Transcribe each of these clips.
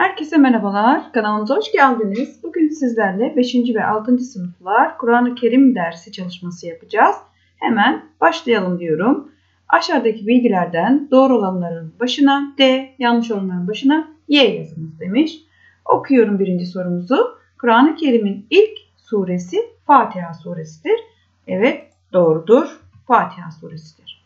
Herkese merhabalar. Kanalımıza hoş geldiniz. Bugün sizlerle 5. ve 6. sınıflar Kur'an-ı Kerim dersi çalışması yapacağız. Hemen başlayalım diyorum. Aşağıdaki bilgilerden doğru olanların başına D, yanlış olanların başına Y yazınız demiş. Okuyorum birinci sorumuzu. Kur'an-ı Kerim'in ilk suresi Fatiha suresidir. Evet doğrudur. Fatiha suresidir.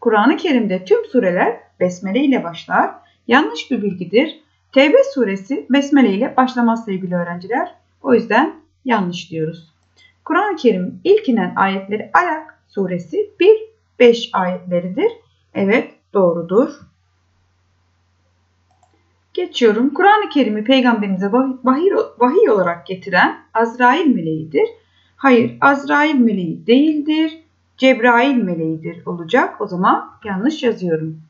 Kur'an-ı Kerim'de tüm sureler besmele ile başlar. Yanlış bir bilgidir. Tevbe suresi besmele ile başlamaz sevgili öğrenciler. O yüzden yanlış diyoruz. Kur'an-ı Kerim ilk inen ayetleri Alak suresi 1-5 ayetleridir. Evet doğrudur. Geçiyorum. Kur'an-ı Kerim'i peygamberimize vahiy, vahiy olarak getiren Azrail meleğidir. Hayır Azrail meleği değildir. Cebrail meleğidir olacak. O zaman yanlış yazıyorum.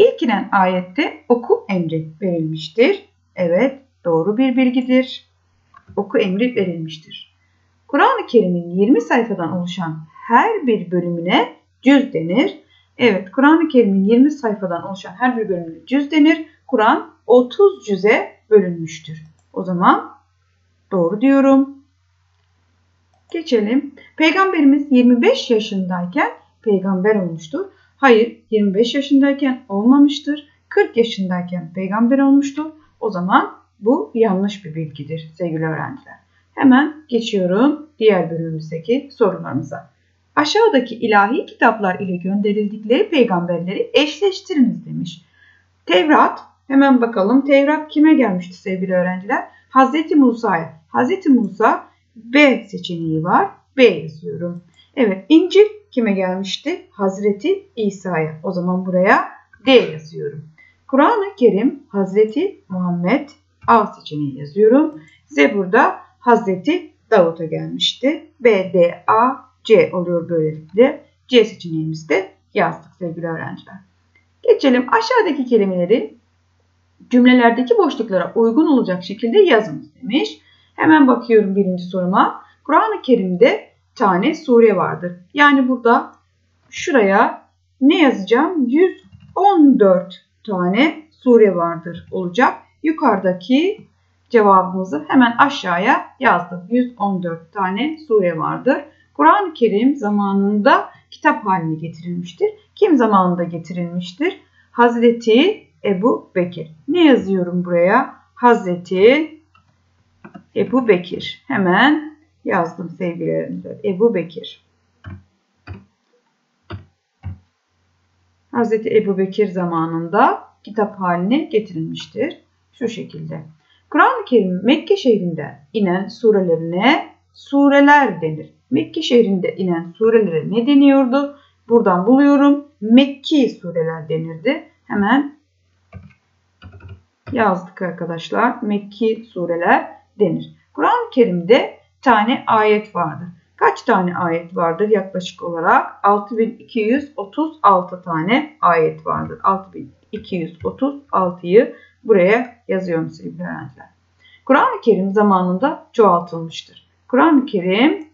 İlk inen ayette oku emri verilmiştir. Evet doğru bir bilgidir. Oku emri verilmiştir. Kur'an-ı Kerim'in 20 sayfadan oluşan her bir bölümüne cüz denir. Evet Kur'an-ı Kerim'in 20 sayfadan oluşan her bir bölümüne cüz denir. Kur'an 30 cüze bölünmüştür. O zaman doğru diyorum. Geçelim. Peygamberimiz 25 yaşındayken peygamber olmuştur. Hayır 25 yaşındayken olmamıştır. 40 yaşındayken peygamber olmuştur. O zaman bu yanlış bir bilgidir sevgili öğrenciler. Hemen geçiyorum diğer bölümümüzdeki sorularımıza. Aşağıdaki ilahi kitaplar ile gönderildikleri peygamberleri eşleştiriniz demiş. Tevrat, hemen bakalım Tevrat kime gelmişti sevgili öğrenciler? Hazreti Musa'ya. Hazreti Musa B seçeneği var. B yazıyorum. Evet İncil kime gelmişti? Hazreti İsa'ya. O zaman buraya D yazıyorum. Kur'an-ı Kerim Hazreti Muhammed A seçeneği yazıyorum. Zebur'da Hazreti Davut'a gelmişti. B, D, A, C oluyor böylelikle. C seçeneğimizi de yazdık sevgili öğrenciler. Geçelim aşağıdaki kelimeleri cümlelerdeki boşluklara uygun olacak şekilde yazınız demiş. Hemen bakıyorum birinci soruma. Kur'an-ı Kerim'de tane sure vardır. Yani burada şuraya ne yazacağım? 114 tane sure vardır olacak. Yukarıdaki cevabımızı hemen aşağıya yazdım. 114 tane sure vardır. Kur'an-ı Kerim zamanında kitap haline getirilmiştir. Kim zamanında getirilmiştir? Hazreti Ebu Bekir. Ne yazıyorum buraya? Hazreti Ebu Bekir. Hemen yazdım öğrenciler. Ebu Bekir. Hz. Ebu Bekir zamanında kitap haline getirilmiştir. Şu şekilde. Kur'an-ı Kerim Mekke şehrinde inen surelerine sureler denir. Mekke şehrinde inen surelere ne deniyordu? Buradan buluyorum. Mekki sureler denirdi. Hemen yazdık arkadaşlar. Mekki sureler denir. Kur'an-ı Kerim'de tane ayet vardır. Kaç tane ayet vardır yaklaşık olarak? 6236 tane ayet vardır. 6236'yı buraya yazıyorum sevgili öğrenciler. Kur'an-ı Kerim zamanında çoğaltılmıştır. Kur'an-ı Kerim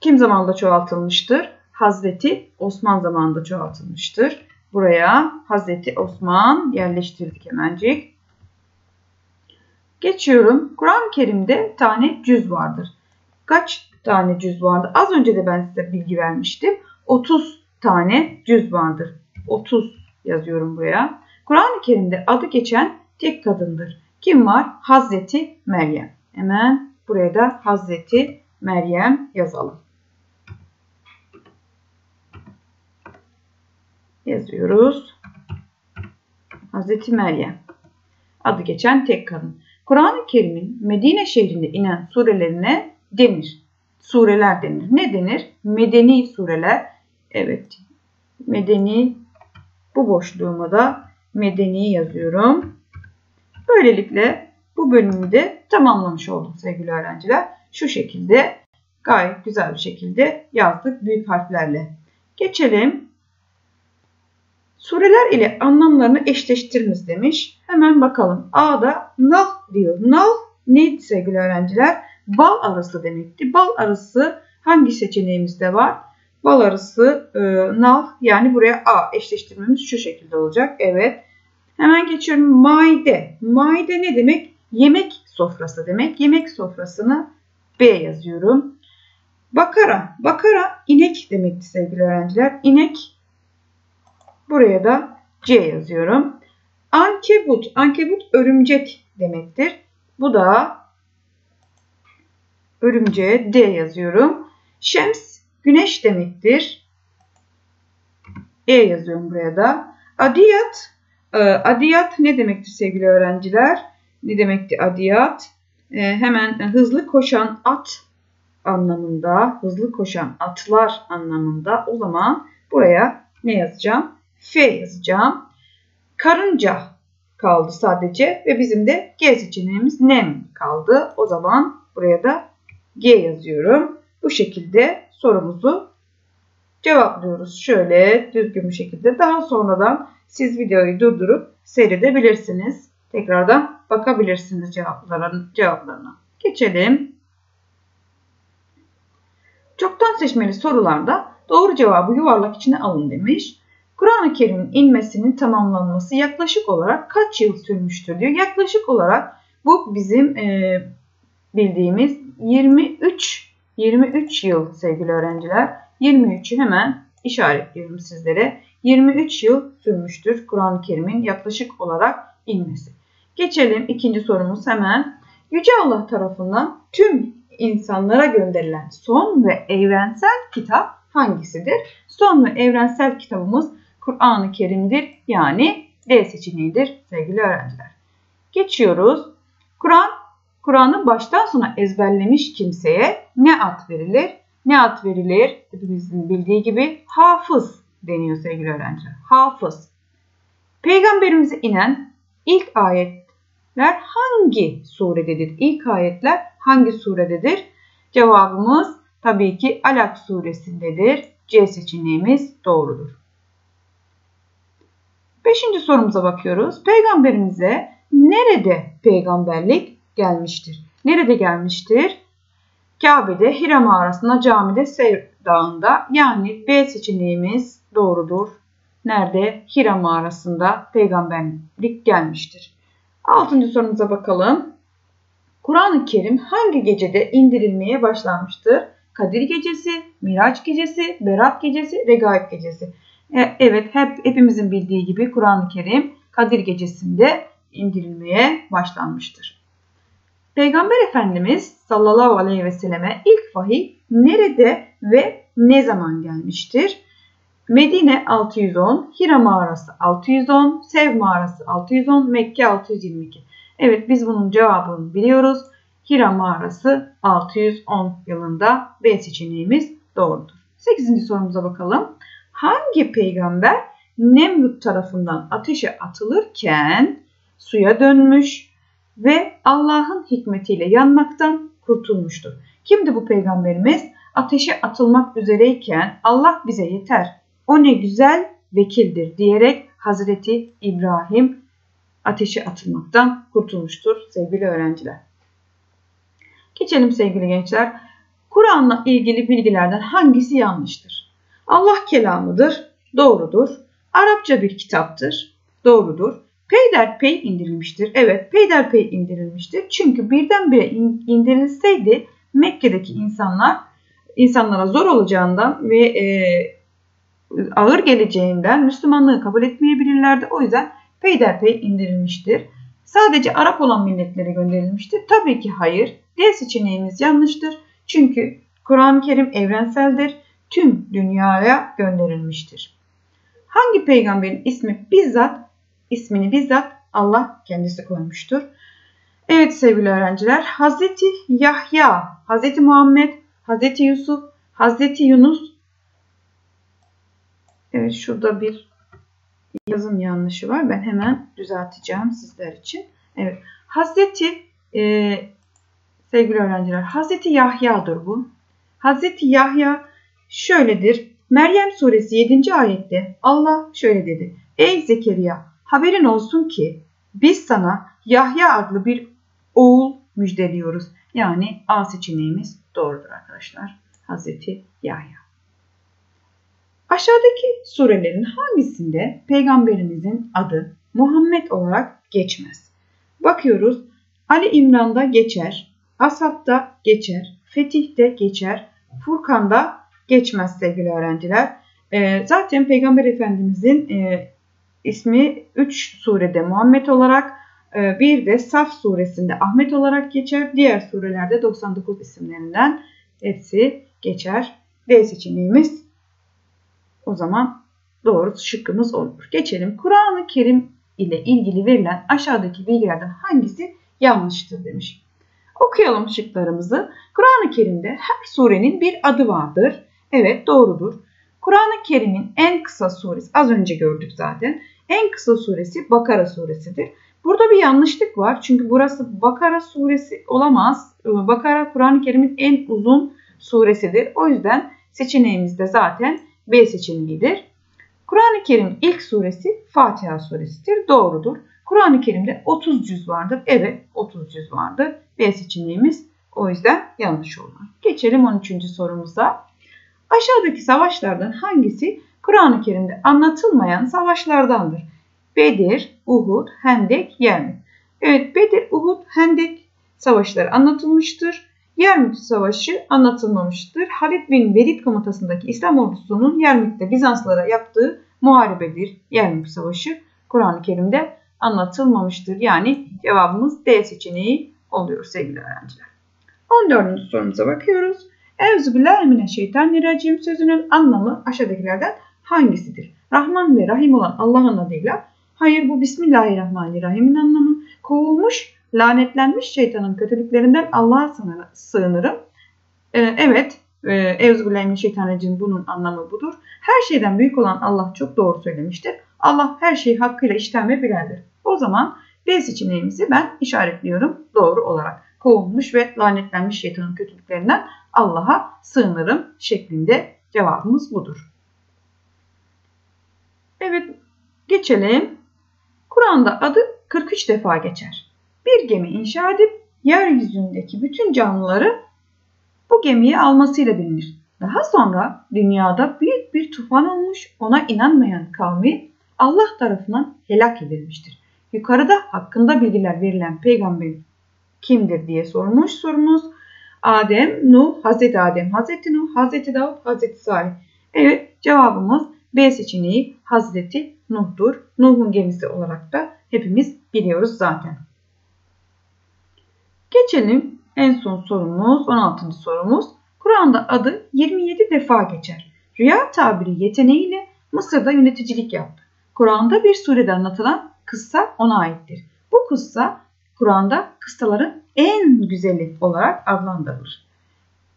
kim zamanında çoğaltılmıştır? Hazreti Osman zamanında çoğaltılmıştır. Buraya Hazreti Osman yerleştirdik hemencik. Geçiyorum. Kur'an-ı Kerim'de tane cüz vardır. Kaç tane cüz vardır? Az önce de ben size bilgi vermiştim. 30 tane cüz vardır. 30 yazıyorum buraya. Kur'an-ı Kerim'de adı geçen tek kadındır. Kim var? Hazreti Meryem. Hemen buraya da Hazreti Meryem yazalım. Yazıyoruz. Hazreti Meryem. Adı geçen tek kadın. Kur'an-ı Kerim'in Medine şehrinde inen surelerine denir. Sureler denir. Ne denir? Medeni sureler. Evet. Medeni bu boşluğuma da medeni yazıyorum. Böylelikle bu bölümü de tamamlamış olduk sevgili öğrenciler. Şu şekilde gayet güzel bir şekilde yazdık büyük harflerle. Geçelim Sureler ile anlamlarını eşleştiriniz demiş. Hemen bakalım. A'da nal diyor. Nal neydi sevgili öğrenciler? Bal arısı demekti. Bal arısı hangi seçeneğimizde var? Bal arısı e, nal yani buraya A eşleştirmemiz şu şekilde olacak. Evet. Hemen geçiyorum. Maide. Maide ne demek? Yemek sofrası demek. Yemek sofrasını B yazıyorum. Bakara. Bakara inek demekti sevgili öğrenciler. İnek buraya da C yazıyorum. Ankebut. Ankebut örümcek demektir. Bu da örümceğe D yazıyorum. Şems güneş demektir. E yazıyorum buraya da. Adiyat. E, adiyat ne demektir sevgili öğrenciler? Ne demekti adiyat? E, hemen hızlı koşan at anlamında, hızlı koşan atlar anlamında. O zaman buraya ne yazacağım? F yazacağım. Karınca kaldı sadece ve bizim de G seçeneğimiz nem kaldı. O zaman buraya da G yazıyorum. Bu şekilde sorumuzu cevaplıyoruz. Şöyle düzgün bir şekilde. Daha sonradan siz videoyu durdurup seyredebilirsiniz. Tekrardan bakabilirsiniz cevapların, cevaplarına. Geçelim. Çoktan seçmeli sorularda doğru cevabı yuvarlak içine alın demiş. Kur'an-ı Kerim'in inmesinin tamamlanması yaklaşık olarak kaç yıl sürmüştür diyor. Yaklaşık olarak bu bizim e, bildiğimiz 23 23 yıl sevgili öğrenciler. 23'ü hemen işaretliyorum sizlere. 23 yıl sürmüştür Kur'an-ı Kerim'in yaklaşık olarak inmesi. Geçelim ikinci sorumuz hemen. Yüce Allah tarafından tüm insanlara gönderilen son ve evrensel kitap hangisidir? Son ve evrensel kitabımız Kur'an-ı Kerim'dir. Yani D seçeneğidir sevgili öğrenciler. Geçiyoruz. Kur'an, Kur'an'ı baştan sona ezberlemiş kimseye ne ad verilir? Ne ad verilir? Hepimizin bildiği gibi hafız deniyor sevgili öğrenciler. Hafız. Peygamberimize inen ilk ayetler hangi surededir? İlk ayetler hangi surededir? Cevabımız tabii ki Alak suresindedir. C seçeneğimiz doğrudur. Beşinci sorumuza bakıyoruz. Peygamberimize nerede peygamberlik gelmiştir? Nerede gelmiştir? Kabe'de, Hira mağarasında, camide, Seyr dağında. Yani B seçeneğimiz doğrudur. Nerede? Hira mağarasında peygamberlik gelmiştir. Altıncı sorumuza bakalım. Kur'an-ı Kerim hangi gecede indirilmeye başlanmıştır? Kadir gecesi, Miraç gecesi, Berat gecesi, Regaib gecesi. E, evet hep hepimizin bildiği gibi Kur'an-ı Kerim Kadir gecesinde indirilmeye başlanmıştır. Peygamber Efendimiz sallallahu aleyhi ve selleme ilk vahiy nerede ve ne zaman gelmiştir? Medine 610, Hira mağarası 610, Sev mağarası 610, Mekke 622. Evet biz bunun cevabını biliyoruz. Hira mağarası 610 yılında B seçeneğimiz doğrudur. 8. sorumuza bakalım. Hangi peygamber Nemrut tarafından ateşe atılırken suya dönmüş ve Allah'ın hikmetiyle yanmaktan kurtulmuştur? Kimdi bu peygamberimiz? Ateşe atılmak üzereyken Allah bize yeter. O ne güzel vekildir diyerek Hazreti İbrahim ateşe atılmaktan kurtulmuştur sevgili öğrenciler. Geçelim sevgili gençler. Kur'an'la ilgili bilgilerden hangisi yanlıştır? Allah kelamıdır, doğrudur. Arapça bir kitaptır, doğrudur. Peyderpey indirilmiştir. Evet peyderpey indirilmiştir. Çünkü birdenbire indirilseydi Mekke'deki insanlar insanlara zor olacağından ve e, ağır geleceğinden Müslümanlığı kabul etmeyebilirlerdi. O yüzden peyderpey indirilmiştir. Sadece Arap olan milletlere gönderilmiştir. Tabii ki hayır. D seçeneğimiz yanlıştır. Çünkü Kur'an-ı Kerim evrenseldir. Tüm dünyaya gönderilmiştir. Hangi peygamberin ismi bizzat, ismini bizzat Allah kendisi koymuştur? Evet sevgili öğrenciler, Hazreti Yahya, Hazreti Muhammed, Hazreti Yusuf, Hazreti Yunus. Evet şurada bir yazım yanlışı var. Ben hemen düzelteceğim sizler için. Evet. Hazreti e, sevgili öğrenciler Hazreti Yahya'dır bu. Hazreti Yahya şöyledir. Meryem suresi 7. ayette Allah şöyle dedi. Ey Zekeriya haberin olsun ki biz sana Yahya adlı bir oğul müjdeliyoruz. Yani A seçeneğimiz doğrudur arkadaşlar. Hazreti Yahya. Aşağıdaki surelerin hangisinde peygamberimizin adı Muhammed olarak geçmez. Bakıyoruz Ali İmran'da geçer, Asad'da geçer, Fetih'te geçer, Furkan'da geçmez sevgili öğrenciler. E, zaten Peygamber Efendimizin e, ismi 3 surede Muhammed olarak, e, bir de Saf suresinde Ahmet olarak geçer. Diğer surelerde 99 isimlerinden hepsi geçer. D seçeneğimiz o zaman doğru şıkkımız olur. Geçelim. Kur'an-ı Kerim ile ilgili verilen aşağıdaki bilgilerden hangisi yanlıştır demiş. Okuyalım şıklarımızı. Kur'an-ı Kerim'de her surenin bir adı vardır. Evet doğrudur. Kur'an-ı Kerim'in en kısa suresi az önce gördük zaten. En kısa suresi Bakara suresidir. Burada bir yanlışlık var. Çünkü burası Bakara suresi olamaz. Bakara Kur'an-ı Kerim'in en uzun suresidir. O yüzden seçeneğimiz de zaten B seçeneğidir. Kur'an-ı Kerim'in ilk suresi Fatiha suresidir. Doğrudur. Kur'an-ı Kerim'de 30 cüz vardır. Evet 30 cüz vardır. B seçeneğimiz o yüzden yanlış olur. Geçelim 13. sorumuza. Aşağıdaki savaşlardan hangisi Kur'an-ı Kerim'de anlatılmayan savaşlardandır? Bedir, Uhud, Hendek, Yermük. Evet Bedir, Uhud, Hendek savaşları anlatılmıştır. Yermük Savaşı anlatılmamıştır. Halid bin Velid komutasındaki İslam ordusunun Yermük'te Bizanslara yaptığı muharebedir. Yermük Savaşı Kur'an-ı Kerim'de anlatılmamıştır. Yani cevabımız D seçeneği oluyor sevgili öğrenciler. 14. sorumuza bakıyoruz. Euzubillahimineşşeytanirracim sözünün anlamı aşağıdakilerden hangisidir? Rahman ve Rahim olan Allah'ın adıyla. Hayır bu Bismillahirrahmanirrahim'in anlamı. Kovulmuş, lanetlenmiş şeytanın kötülüklerinden Allah'a sığınırım. Ee, evet, e, Euzubillahimineşşeytanirracim bunun anlamı budur. Her şeyden büyük olan Allah çok doğru söylemiştir. Allah her şeyi hakkıyla işten ve bilendir. O zaman B seçeneğimizi ben işaretliyorum doğru olarak. Kovulmuş ve lanetlenmiş şeytanın kötülüklerinden Allah'a sığınırım şeklinde cevabımız budur. Evet geçelim. Kur'an'da adı 43 defa geçer. Bir gemi inşa edip yeryüzündeki bütün canlıları bu gemiye almasıyla bilinir. Daha sonra dünyada büyük bir tufan olmuş ona inanmayan kavmi Allah tarafından helak edilmiştir. Yukarıda hakkında bilgiler verilen peygamber kimdir diye sormuş sorumuz. Adem, Nuh, Hazreti Adem, Hazreti Nuh, Hazreti Davud, Hazreti Salih. Evet cevabımız B seçeneği Hazreti Nuh'dur. Nuh'un gemisi olarak da hepimiz biliyoruz zaten. Geçelim en son sorumuz 16. sorumuz. Kur'an'da adı 27 defa geçer. Rüya tabiri yeteneğiyle Mısır'da yöneticilik yaptı. Kur'an'da bir surede anlatılan kıssa ona aittir. Bu kıssa Kur'an'da kıssaların en güzeli olarak adlandırılır.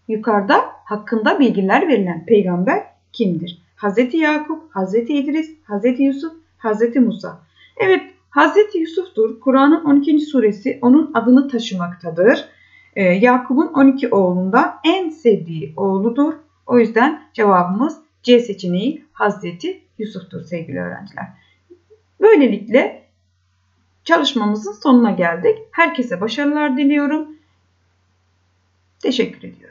Yukarıda hakkında bilgiler verilen peygamber kimdir? Hazreti Yakup, Hazreti İdris, Hazreti Yusuf, Hazreti Musa. Evet Hazreti Yusuf'tur. Kur'an'ın 12. suresi onun adını taşımaktadır. Ee, Yakup'un 12 oğlunda en sevdiği oğludur. O yüzden cevabımız C seçeneği Hazreti Yusuf'tur sevgili öğrenciler. Böylelikle çalışmamızın sonuna geldik. Herkese başarılar diliyorum. Teşekkür ediyorum.